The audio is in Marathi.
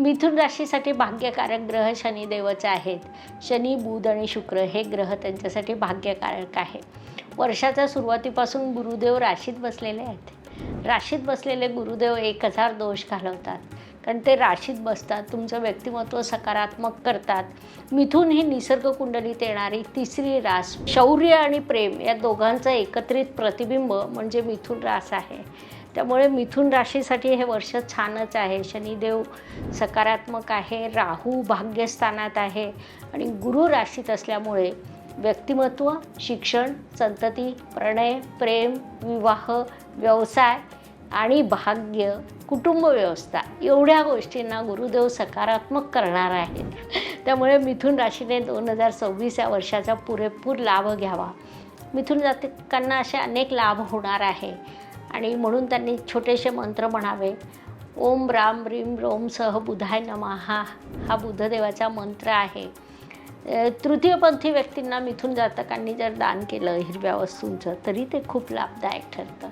मिथुन राशीसाठी भाग्यकारक ग्रह शनिदेवच आहेत. शनी बुध आणि शुक्र हे ग्रह त्यांच्यासाठी भाग्यकारक आहे. वर्षाच्या सुरुवातीपासून गुरुदेव राशीत बसलेले आहेत. राशीत बसलेले गुरुदेव एक हजार दोष घालवतात. कारण ते राशीत बसतात तुमचं व्यक्तिमत्व सकारात्मक करतात. मिथून ही निसर्ग कुंडलीत येणारी तिसरी रास शौर्य आणि प्रेम या दोघांचं एकत्रित प्रतिबिंब म्हणजे मिथुन रास आहे. त्यामुळे मिथुन राशीसाठी हे वर्ष छानच आहे. शनिदेव सकारात्मक आहे राहू भाग्यस्थानात आहे आणि गुरु राशीत असल्यामुळे व्यक्तिमत्व शिक्षण संतती प्रणय प्रेम विवाह व्यवसाय आणि भाग्य कुटुंब व्यवस्था एवढ्या गोष्टींना गुरुदेव सकारात्मक करणार आहेत. त्यामुळे मिथुन राशीने दोन हजार सव्वीस या वर्षाचा पुरेपूर लाभ घ्यावा. मिथुन जातकांना असे अनेक लाभ होणार आहे आणि म्हणून त्यांनी छोटेसे मंत्र म्हणावे. ओम राम रीम रोम सह बुधाय नमहा हा बुद्धदेवाचा मंत्र आहे. तृतीयपंथी व्यक्तींना मिथून जातकांनी जर दान केलं हिरव्या वस्तूंचं तरी ते खूप लाभदायक ठरतं.